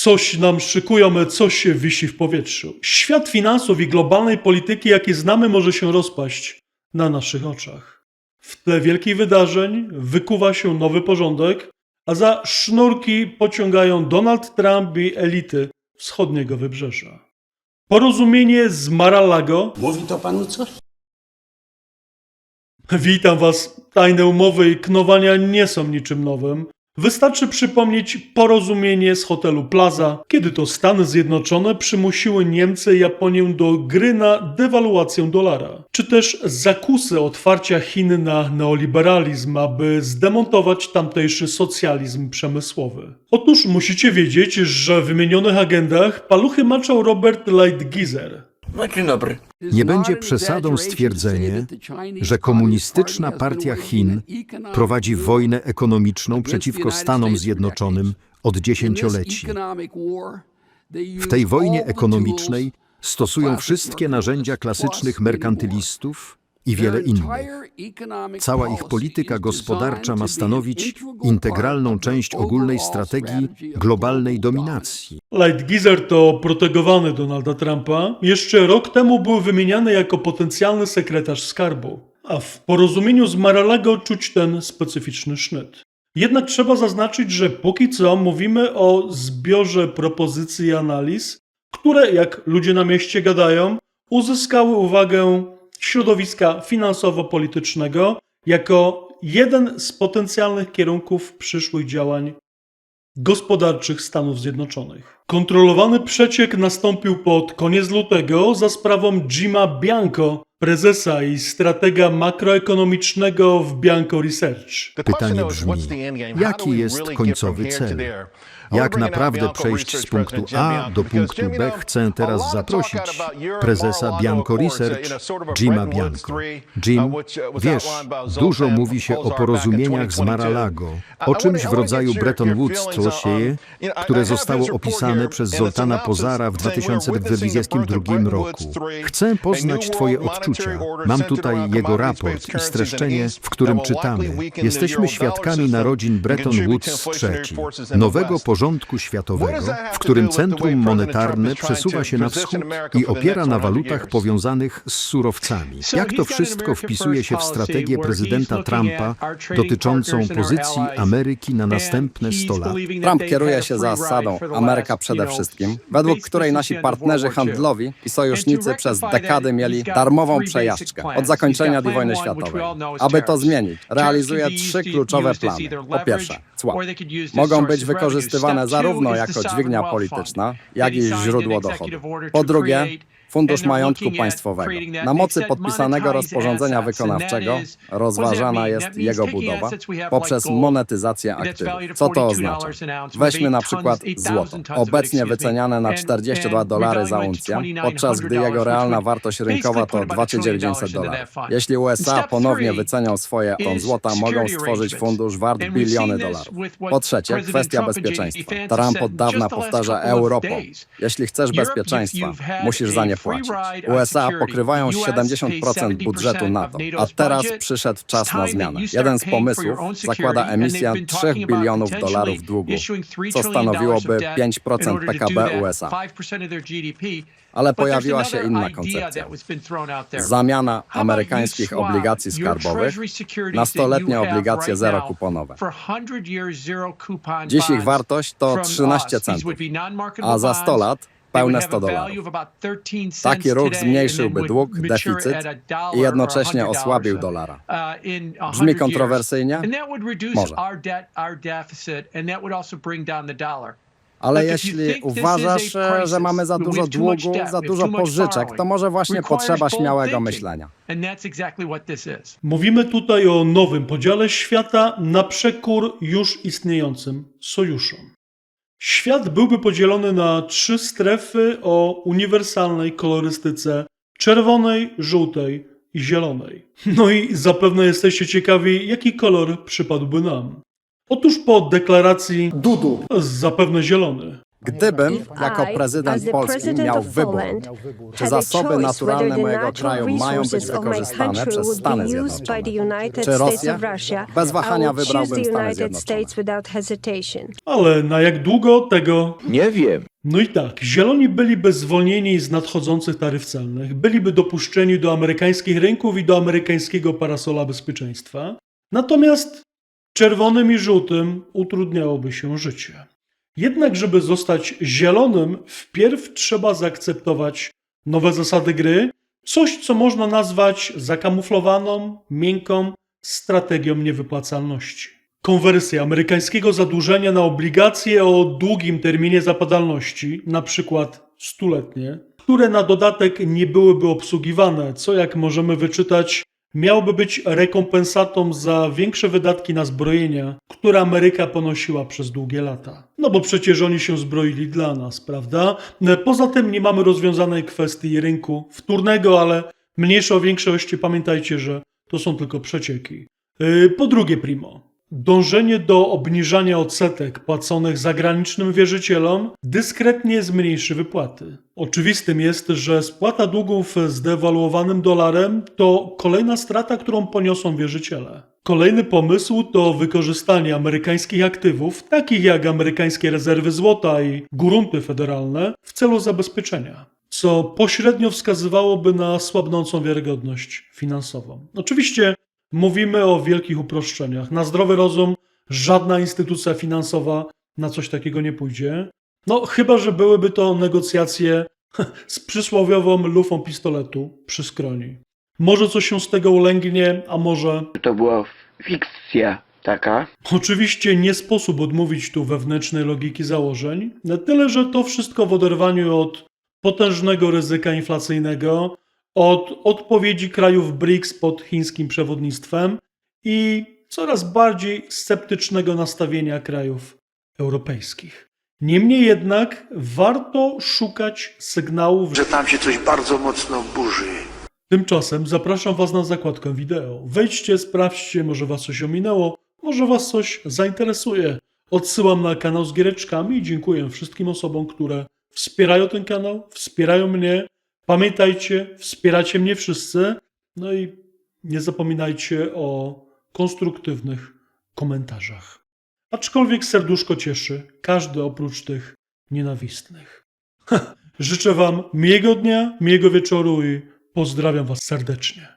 Coś nam szykują, coś się wisi w powietrzu. Świat finansów i globalnej polityki, jaki znamy, może się rozpaść na naszych oczach. W tle wielkich wydarzeń wykuwa się nowy porządek, a za sznurki pociągają Donald Trump i elity wschodniego wybrzeża. Porozumienie z Mar-a-Lago Mówi to panu coś? Witam Was. Tajne umowy i knowania nie są niczym nowym. Wystarczy przypomnieć porozumienie z hotelu Plaza, kiedy to Stany Zjednoczone przymusiły Niemcy i Japonię do gry na dewaluację dolara, czy też zakusy otwarcia Chin na neoliberalizm, aby zdemontować tamtejszy socjalizm przemysłowy. Otóż musicie wiedzieć, że w wymienionych agendach paluchy maczał Robert Lightgizer, dobry. Nie będzie przesadą stwierdzenie, że komunistyczna partia Chin prowadzi wojnę ekonomiczną przeciwko Stanom Zjednoczonym od dziesięcioleci. W tej wojnie ekonomicznej stosują wszystkie narzędzia klasycznych merkantylistów i wiele innych. Cała ich polityka gospodarcza ma stanowić integralną część ogólnej strategii globalnej dominacji. Lightgizer to protegowany Donalda Trumpa. Jeszcze rok temu był wymieniany jako potencjalny sekretarz skarbu, a w porozumieniu z Mar-a-Lago czuć ten specyficzny sznyt. Jednak trzeba zaznaczyć, że póki co mówimy o zbiorze propozycji i analiz, które, jak ludzie na mieście gadają, uzyskały uwagę środowiska finansowo-politycznego jako jeden z potencjalnych kierunków przyszłych działań gospodarczych Stanów Zjednoczonych. Kontrolowany przeciek nastąpił pod koniec lutego za sprawą Jima Bianco, prezesa i stratega makroekonomicznego w Bianco Research. Pytanie brzmi, jaki jest końcowy cel? Jak naprawdę przejść z punktu A do punktu B chcę teraz zaprosić prezesa Bianco Research, Jima Bianco. Jim, wiesz, dużo mówi się o porozumieniach z Mar-a-Lago, o czymś w rodzaju Bretton Woods Trosie, które zostało opisane przez Zoltana Pozara w 2022 roku. Chcę poznać Twoje odczucia. Mam tutaj jego raport i streszczenie, w którym czytamy. Jesteśmy świadkami narodzin Bretton Woods III, nowego porządku światowego, w którym centrum monetarne przesuwa się na wschód i opiera na walutach powiązanych z surowcami. Jak to wszystko wpisuje się w strategię prezydenta Trumpa dotyczącą pozycji Ameryki na następne 100 lat? Trump kieruje się zasadą Ameryka przede wszystkim, według której nasi partnerzy handlowi i sojusznicy przez dekady mieli darmową przejażdżkę od zakończenia II wojny światowej. Aby to zmienić, realizuje trzy kluczowe plany. Po pierwsze, cła. Mogą być wykorzystywane zarówno jako dźwignia polityczna, jak i źródło dochodu. Po drugie, Fundusz Majątku Państwowego. Na mocy podpisanego rozporządzenia wykonawczego rozważana jest jego budowa poprzez monetyzację aktywów. Co to oznacza? Weźmy na przykład złoto, obecnie wyceniane na 42 dolary za uncję, podczas gdy jego realna wartość rynkowa to 2900 dolarów. Jeśli USA ponownie wycenią swoje ton złota, mogą stworzyć fundusz wart biliony dolarów. Po trzecie, kwestia bezpieczeństwa. Trump od dawna powtarza Europą. Jeśli chcesz bezpieczeństwa, musisz za nie płacić. USA pokrywają 70% budżetu NATO, a teraz przyszedł czas na zmianę. Jeden z pomysłów zakłada emisję 3 bilionów dolarów długu, co stanowiłoby 5% PKB USA. Ale pojawiła się inna koncepcja. Zamiana amerykańskich obligacji skarbowych na stoletnie obligacje zerokuponowe. Dziś ich wartość to 13 centów, a za 100 lat pełne 100 dolarów. Taki ruch zmniejszyłby dług, deficyt i jednocześnie osłabił dolara. Brzmi kontrowersyjnie? Może. Ale jeśli uważasz, że mamy za dużo długu, za dużo pożyczek, to może właśnie potrzeba śmiałego myślenia. Mówimy tutaj o nowym podziale świata na przekór już istniejącym sojuszom. Świat byłby podzielony na trzy strefy o uniwersalnej kolorystyce czerwonej, żółtej i zielonej. No i zapewne jesteście ciekawi, jaki kolor przypadłby nam. Otóż po deklaracji Dudu. zapewne zielony. Gdybym jako prezydent Polski miał wybór, czy zasoby naturalne mojego kraju mają być wykorzystane przez Stany Zjednoczone, czy Russia, Bez wahania wybrałbym Stany Zjednoczone. Ale na jak długo tego Nie wiem. No i tak, zieloni byliby zwolnieni z nadchodzących taryf celnych, byliby dopuszczeni do amerykańskich rynków i do amerykańskiego parasola bezpieczeństwa, natomiast czerwonym i żółtym utrudniałoby się życie. Jednak, żeby zostać zielonym, wpierw trzeba zaakceptować nowe zasady gry, coś co można nazwać zakamuflowaną, miękką strategią niewypłacalności. Konwersja amerykańskiego zadłużenia na obligacje o długim terminie zapadalności, na przykład stuletnie, które na dodatek nie byłyby obsługiwane, co jak możemy wyczytać, miałoby być rekompensatą za większe wydatki na zbrojenia, które Ameryka ponosiła przez długie lata. No bo przecież oni się zbroili dla nas, prawda? Poza tym nie mamy rozwiązanej kwestii rynku wtórnego, ale mniejsza o większości pamiętajcie, że to są tylko przecieki. Yy, Po drugie, primo, dążenie do obniżania odsetek płaconych zagranicznym wierzycielom dyskretnie zmniejszy wypłaty. Oczywistym jest, że spłata długów z dewaluowanym dolarem to kolejna strata, którą poniosą wierzyciele. Kolejny pomysł to wykorzystanie amerykańskich aktywów, takich jak amerykańskie rezerwy złota i grunty federalne, w celu zabezpieczenia co pośrednio wskazywałoby na słabnącą wiarygodność finansową. Oczywiście mówimy o wielkich uproszczeniach. Na zdrowy rozum żadna instytucja finansowa na coś takiego nie pójdzie. No, chyba że byłyby to negocjacje z przysłowiową lufą pistoletu przy skroni. Może coś się z tego ulęgnie, a może To była fikcja taka. Oczywiście nie sposób odmówić tu wewnętrznej logiki założeń, na tyle, że to wszystko w oderwaniu od potężnego ryzyka inflacyjnego, od odpowiedzi krajów BRICS pod chińskim przewodnictwem i coraz bardziej sceptycznego nastawienia krajów europejskich. Niemniej jednak warto szukać sygnałów, że tam się coś bardzo mocno burzy. Tymczasem zapraszam Was na zakładkę wideo. Wejdźcie, sprawdźcie, może Was coś ominęło, może Was coś zainteresuje. Odsyłam na kanał z giereczkami i dziękuję wszystkim osobom, które wspierają ten kanał, wspierają mnie. Pamiętajcie, wspieracie mnie wszyscy. No i nie zapominajcie o konstruktywnych komentarzach. Aczkolwiek serduszko cieszy, każdy oprócz tych nienawistnych. Życzę Wam miłego dnia, miłego wieczoru i pozdrawiam Was serdecznie.